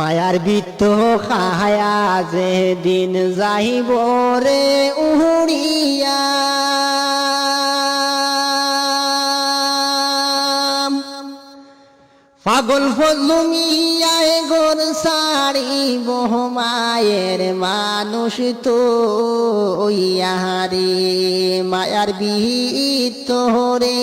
মায়ার বৃত্ত খাহায়া যে দিন যাইব রে উড়িয়া। পাগল ফজলুমিয়ায় গোর সাড়ি মায়ের মানুষ তো ইহারে। মায়ার বিহিত রে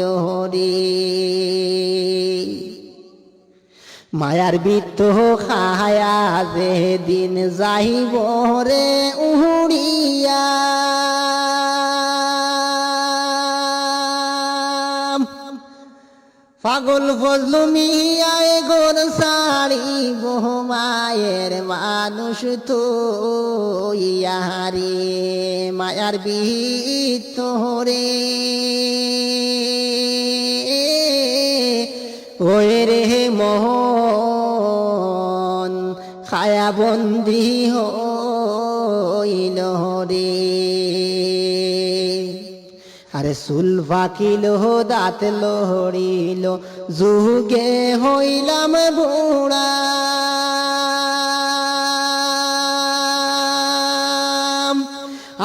ওইল রে মায়ার বৃত্ত খায়া যে দিন যাইব রে উড়িয়া। পাগল ফজলু মিয়ায় গোর সাড়ি মায়ের মানুষ তো ইহারে। মায়ার বিহিত রে খায়া বন্দি হইল রে। আরে সুল ফাকিল, দাঁত লহড়িল যুগে হইলাম বুড়া।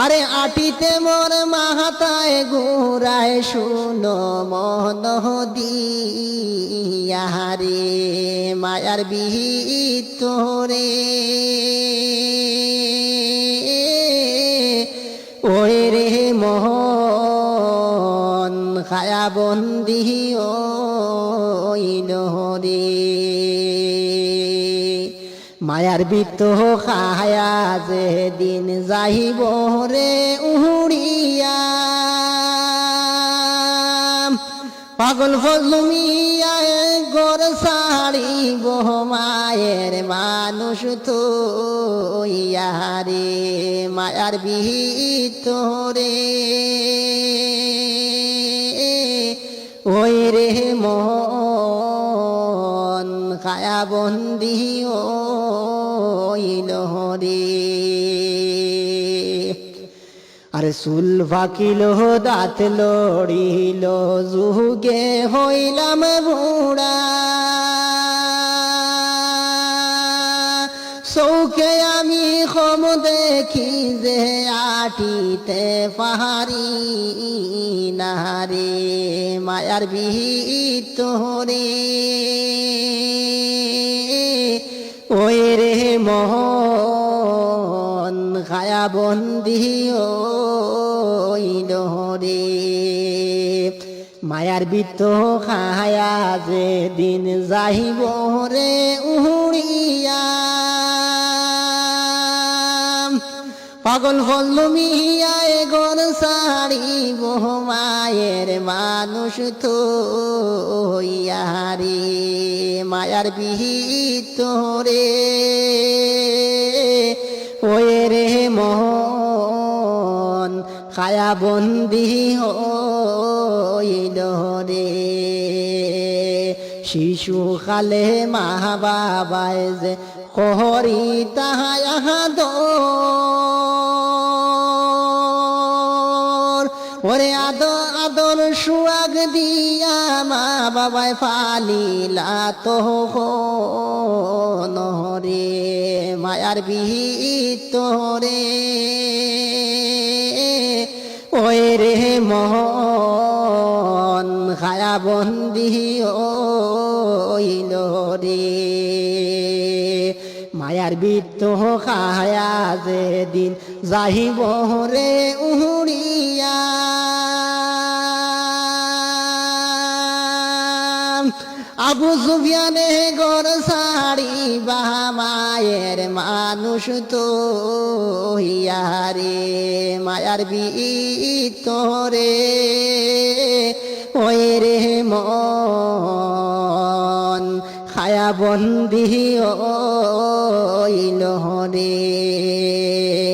আরে আটিতে মোর মাহাতায় গোড়ায় শুনো মন দিয়ারে মায়ার বিহিত রে ওই রে মোহন খায়া বন্দি ওইল রে মায়ার বৃত্ত খায়া যে দিন যাইব রে উড়িয়া। পাগল ফজলুমিয়ায় গোর সাড়ি মায়ের মানুষ তো ইহারে মায়ার বিহিত রে। ওই রে মন খায়া বন্দি ওইল রে। আরে সুল ফাকিল, দাঁত লড়িল, যুগে হইলাম বুড়া। চৌকে আমি কম দেখি যে আটিতে পাহাড়ি নাহারে, মায়ার বিহিত রে ওই রে মোহন খায়া বন্দি ওইল রে মায়ার বৃত্ত খায়া যে দিন যাইব রে উড়িয়া। পাগল হল্লুমিয়ায় গর সাড়ি মায়ের মানুষ তো ইয়ারে মায়ার বিহিত রে ওই রে মোহন খায়া বন্দি হইল রে। শিশু খালে মা বাবায় যে কহরি তাহায়াদ ওরে বাবায় ফালিলা তো নহরে মায়ার বিহিত রে ওই রে মোহন খায়া বন্দি ওইল রে, মায়ার বৃত্ত খায়া যে দিন যাইব রে উড়িয়া। আবু সুফিয়ানে গর সাড়ি বাহা মায়ের মানুষ তো হিয়ারে, মায়ার বি রে ওই রে মন খায়া বন্দি ওইল রে